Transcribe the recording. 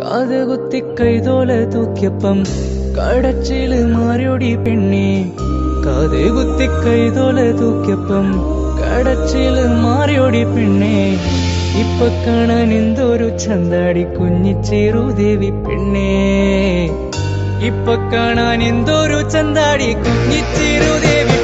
കാത് കുത്തി കൈതോല തൂക്കിയപ്പം കടച്ചിൽ മാറിയോടി പെണ്ണെ. കാത് കുത്തി കൈതോല തൂക്കിയപ്പം കടച്ചിൽ മാറിയോടി പെണ്ണെ. ഇപ്പൊ കാണാൻ എന്തൊരു ചന്താടി കുഞ്ഞിച്ചേറു ദേവി പെണ്ണേ. ഇപ്പൊ കാണാൻ എന്തൊരു ചന്താടി കുഞ്ഞിച്ചേറു ദേവി